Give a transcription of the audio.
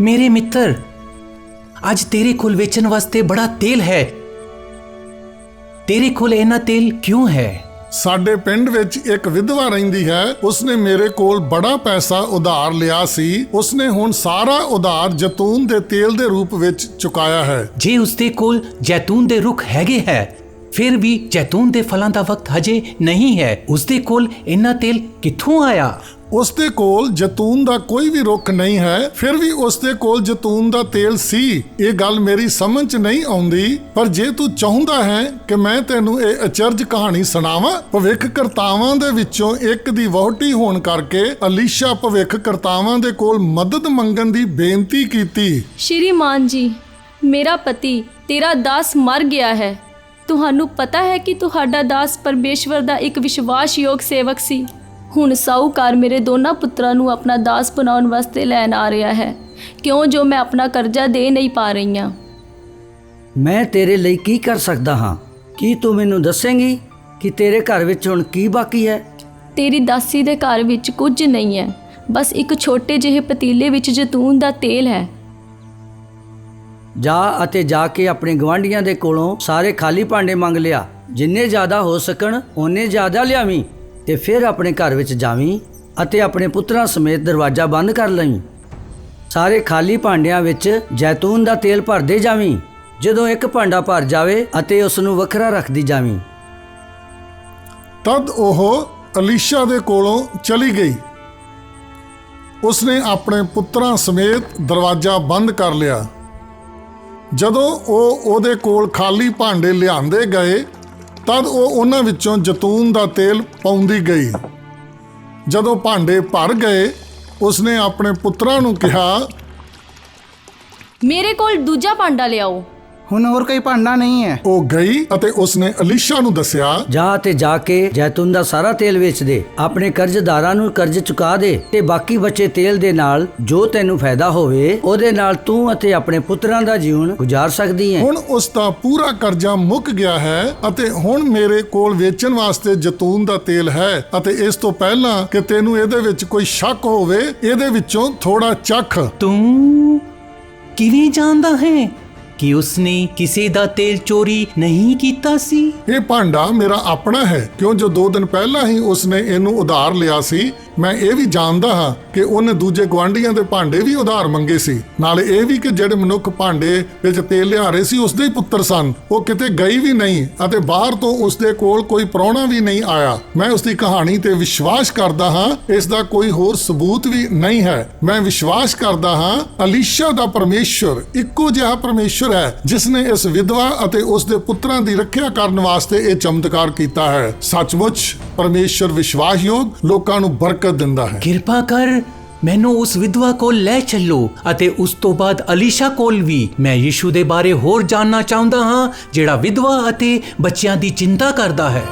ਮੇਰੇ ਮਿੱਤਰ ਅੱਜ ਤੇਰੇ ਕੋਲ ਵੇਚਣ ਵਾਸਤੇ ਬੜਾ ਤੇਲ ਹੈ। ਤੇਰੇ ਕੋਲ ਇਹਨਾਂ ਤੇਲ ਕਿਉਂ ਹੈ? ਸਾਡੇ ਪਿੰਡ ਵਿੱਚ ਇੱਕ ਵਿਧਵਾ ਰਹਿੰਦੀ ਹੈ। ਉਸਨੇ ਮੇਰੇ ਕੋਲ ਬੜਾ ਪੈਸਾ ਉਧਾਰ ਲਿਆ ਸੀ। ਉਸਨੇ ਹੁਣ ਸਾਰਾ ਉਧਾਰ ਜੈਤੂਨ ਦੇ ਤੇਲ ਦੇ ਰੂਪ ਵਿੱਚ ਚੁਕਾਇਆ ਹੈ। ਜੇ ਉਸਦੇ ਕੋਲ ਜੈਤੂਨ ਦੇ ਰੁੱਖ ਹੈਗੇ ਹੈ ਫਿਰ ਵੀ ਜੈਤੂਨ ਦੇ ਫਲਾਂ ਦਾ ਵਕਤ ਹਜੇ ਨਹੀਂ ਹੈ। ਉਸਦੇ ਕੋਲ ਇਹਨਾਂ ਤੇਲ ਕਿੱਥੋਂ ਆਇਆ? ਉਸਦੇ ਕੋਲ ਜੈਤੂਨ ਦਾ ਕੋਈ ਵੀ ਰੁੱਖ ਨਹੀਂ ਹੈ ਫਿਰ ਵੀ ਉਸਦੇ ਕੋਲ ਜੈਤੂਨ ਦਾ ਤੇਲ ਸੀ। ਇਹ ਗੱਲ ਮੇਰੀ ਸਮਝ 'ਚ ਨਹੀਂ ਆਉਂਦੀ ਪਰ ਜੇ ਤੂੰ ਚਾਹੁੰਦਾ ਹੈ ਕਿ ਮੈਂ ਤੈਨੂੰ ਇਹ ਅਚਰਜ ਕਹਾਣੀ ਸੁਣਾਵਾਂ ਭਵਿੱਖ ਕਰਤਾਵਾਂ ਦੇ ਵਿੱਚੋਂ ਇੱਕ ਦੀ ਵਹੁਟੀ ਹੋਣ ਕਰਕੇ ਅਲੀਸ਼ਾ ਭਵਿੱਖ ਕਰਤਾਵਾਂ ਦੇ ਕੋਲ ਮਦਦ ਮੰਗਣ ਦੀ ਬੇਨਤੀ ਕੀਤੀ। ਸ਼੍ਰੀਮਾਨ ਜੀ ਮੇਰਾ ਪਤੀ ਤੇਰਾ ਦਾਸ ਮਰ ਗਿਆ ਹੈ। ਤੁਹਾਨੂੰ ਪਤਾ ਹੈ ਕਿ ਤੁਹਾਡਾ ਦਾਸ ਪਰਮੇਸ਼ਵਰ ਦਾ ਇੱਕ ਵਿਸ਼ਵਾਸਯੋਗ ਸੇਵਕ ਸੀ। ਹੁਣ ਸਾਹੂਕਾਰ ਮੇਰੇ ਦੋਨਾਂ ਪੁੱਤਰਾਂ ਨੂੰ ਆਪਣਾ ਦਾਸ ਬਣਾਉਣ ਵਾਸਤੇ ਲੈਣ ਆ ਰਿਹਾ ਹੈ। ਕਿਉਂ ਜੋ ਮੈਂ ਆਪਣਾ ਕਰਜ਼ਾ ਦੇ ਨਹੀਂ ਪਾ ਰਹੀ ਹਾਂ? ਮੈਂ ਤੇਰੇ ਲਈ ਕੀ ਕਰ ਸਕਦਾ ਹਾਂ? ਕੀ ਤੂੰ ਮੈਨੂੰ ਦੱਸੇਂਗੀ ਕਿ ਤੇਰੇ ਘਰ ਵਿੱਚ ਹੁਣ ਕੀ ਬਾਕੀ ਹੈ? ਤੇਰੀ ਦਾਸੀ ਦੇ ਘਰ ਵਿੱਚ ਕੁਝ ਨਹੀਂ ਹੈ। ਬਸ ਇੱਕ ਛੋਟੇ ਜਿਹੇ ਪਤੀਲੇ ਵਿੱਚ ਜੈਤੂਨ ਦਾ ਤੇਲ ਹੈ। ਜਾ ਅਤੇ ਜਾ ਕੇ ਆਪਣੇ ਗਵਾਂਢੀਆਂ ਦੇ ਕੋਲੋਂ ਸਾਰੇ ਖਾਲੀ ਭਾਂਡੇ ਮੰਗ ਲਿਆ। ਜਿੰਨੇ ਜ਼ਿਆਦਾ ਹੋ ਸਕਣ, ਓਨੇ ਜ਼ਿਆਦਾ ਲਿਆਵੀਂ ਤੇ ਫਿਰ ਆਪਣੇ ਘਰ ਵਿੱਚ ਜਾਵੀਂ ਅਤੇ ਆਪਣੇ ਪੁੱਤਰਾਂ ਸਮੇਤ ਦਰਵਾਜ਼ਾ ਬੰਦ ਕਰ ਲਵੀਂ ਸਾਰੇ ਖਾਲੀ ਭਾਂਡਿਆਂ ਵਿੱਚ ਜੈਤੂਨ ਦਾ ਤੇਲ ਭਰਦੇ ਜਾਵੀਂ, ਜਦੋਂ ਇੱਕ ਭਾਂਡਾ ਭਰ ਜਾਵੇ ਅਤੇ ਉਸ ਨੂੰ ਵੱਖਰਾ ਰੱਖਦੀ ਜਾਵੀਂ। ਤਦ ਉਹ ਅਲੀਸ਼ਾ ਦੇ ਕੋਲੋਂ ਚਲੀ ਗਈ। ਉਸਨੇ ਆਪਣੇ ਪੁੱਤਰਾਂ ਸਮੇਤ ਦਰਵਾਜ਼ਾ ਬੰਦ ਕਰ ਲਿਆ। ਜਦੋਂ ਉਹ ਉਹਦੇ ਕੋਲ ਖਾਲੀ ਭਾਂਡੇ ਲਿਆਂਦੇ ਗਏ, ਤਦ ਉਹ ਉਹਨਾਂ ਵਿੱਚੋਂ ਜੈਤੂਨ ਦਾ ਤੇਲ ਪਾਉਂਦੀ ਗਈ। ਜਦੋਂ ਭਾਂਡੇ ਭਰ ਗਏ, ਉਸਨੇ ਆਪਣੇ ਪੁੱਤਰਾਂ ਨੂੰ ਕਿਹਾ, ਮੇਰੇ ਕੋਲ ਦੂਜਾ ਭਾਂਡਾ ਲਿਆਓ। ਹੁਣ ਹੋਰ ਕੋਈ ਭਾਂਡਾ ਨਹੀਂ ਹੈ। ਉਹ ਗਈ ਅਤੇ ਉਸਨੇ ਅਲੀਸ਼ਾ ਨੂੰ ਦੱਸਿਆ ਜਾ ਤੇ ਜਾ ਕੇ ਜੈਤੂਨ ਦਾ ਸਾਰਾ ਤੇਲ ਵੇਚ ਦੇ ਆਪਣੇ ਕਰਜ਼ਦਾਰਾਂ ਨੂੰ ਕਰਜ਼ ਚੁਕਾ ਦੇ ਤੇ ਬਾਕੀ ਬਚੇ ਤੇਲ ਦੇ ਨਾਲ ਜੋ ਤੈਨੂੰ ਫਾਇਦਾ ਹੋਵੇ ਉਹਦੇ ਨਾਲ ਤੂੰ ਅਤੇ ਆਪਣੇ ਪੁੱਤਰਾਂ ਦਾ ਜੀਵਨ ਗੁਜ਼ਾਰ ਸਕਦੀ ਹੈ। ਹੁਣ ਉਸ ਦਾ ਪੂਰਾ ਕਰਜ਼ਾ ਮੁੱਕ ਗਿਆ ਹੈ ਅਤੇ ਹੁਣ ਮੇਰੇ ਕੋਲ ਵੇਚਣ ਵਾਸਤੇ ਜੈਤੂਨ ਦਾ ਤੇਲ ਹੈ ਅਤੇ ਇਸ ਤੋਂ ਪਹਿਲਾਂ ਕਿ ਤੈਨੂੰ ਇਹਦੇ ਵਿੱਚ ਕੋਈ ਸ਼ੱਕ ਹੋਵੇ ਇਹਦੇ ਵਿੱਚੋਂ ਥੋੜਾ ਚੱਖ। ਤੂੰ ਕਿਵੇਂ ਜਾਣਦਾ ਹੈ ਕਿ ਉਸਨੇ ਕਿਸੇ ਦਾ ਤੇਲ ਚੋਰੀ ਨਹੀਂ ਕੀਤਾ ਸੀ? ਇਹ ਭਾਂਡਾ ਮੇਰਾ ਆਪਣਾ ਹੈ। ਕਿਉਂ ਜੋ 2 ਦਿਨ ਪਹਿਲਾਂ ਹੀ ਉਸਨੇ ਇਹਨੂੰ ਉਧਾਰ ਲਿਆ ਸੀ, ਮੈਂ ਇਹ ਵੀ ਜਾਣਦਾ ਹਾਂ ਕਿ ਉਹਨੇ ਦੂਜੇ ਗਵਾਂਢੀਆਂ ਦੇ ਭਾਂਡੇ ਵੀ ਉਧਾਰ ਮੰਗੇ ਸੀ। ਨਾਲੇ ਇਹ ਵੀ ਕਿ ਜਿਹੜੇ ਮਨੁੱਖ ਭਾਂਡੇ ਵਿੱਚ ਤੇਲ ਲਿਆ ਰਹੇ ਸੀ, ਉਸਦੇ ਹੀ ਪੁੱਤਰ ਸਨ। ਉਹ ਕਿਤੇ ਗਈ ਵੀ ਨਹੀਂ ਅਤੇ ਬਾਹਰ ਤੋਂ ਉਸਦੇ ਕੋਲ ਕੋਈ ਪ੍ਰਾਹੁਣਾ ਵੀ ਨਹੀਂ ਆਇਆ। ਮੈਂ ਉਸਦੀ ਕਹਾਣੀ ਤੇ ਵਿਸ਼ਵਾਸ ਕਰਦਾ ਹਾਂ, ਇਸ ਦਾ ਕੋਈ ਹੋਰ ਸਬੂਤ ਵੀ ਨਹੀਂ ਹੈ। ਮੈਂ ਵਿਸ਼ਵਾਸ ਕਰਦਾ ਹਾਂ, ਅਲੀਸ਼ਾ ਦਾ ਪਰਮੇਸ਼ਵਰ ਇੱਕੋ ਜਿਹਾ ਪਰਮੇਸ਼ਵਰ ਹੈ ਜਿਸ ਨੇ ਇਸ ਵਿਧਵਾ ਅਤੇ ਉਸ ਦੇ ਪੁੱਤਰਾਂ ਦੀ ਰੱਖਿਆ ਕਰਨ ਵਾਸਤੇ ਇਹ ਚਮਤਕਾਰ ਕੀਤਾ ਹੈ। ਸੱਚਮੁੱਚ ਪਰਮੇਸ਼ਵਰ ਵਿਸ਼ਵਾਸਯੋਗ ਲੋਕਾਂ ਨੂੰ ਬਰਕਤ ਦਿੰਦਾ ਹੈ। ਕਿਰਪਾ ਕਰ, ਮੈਨੂੰ ਉਸ ਵਿਧਵਾ ਕੋਲ ਲੈ ਚੱਲੋ ਅਤੇ ਉਸ ਤੋਂ ਬਾਅਦ ਅਲੀਸ਼ਾ ਕੋਲ ਵੀ। ਮੈਂ ਯਿਸੂ ਦੇ ਬਾਰੇ ਹੋਰ ਜਾਣਨਾ ਚਾਹੁੰਦਾ ਹਾਂ, ਜਿਹੜਾ ਵਿਧਵਾ ਅਤੇ ਬੱਚਿਆਂ ਦੀ ਚਿੰਤਾ ਕਰਦਾ ਹੈ।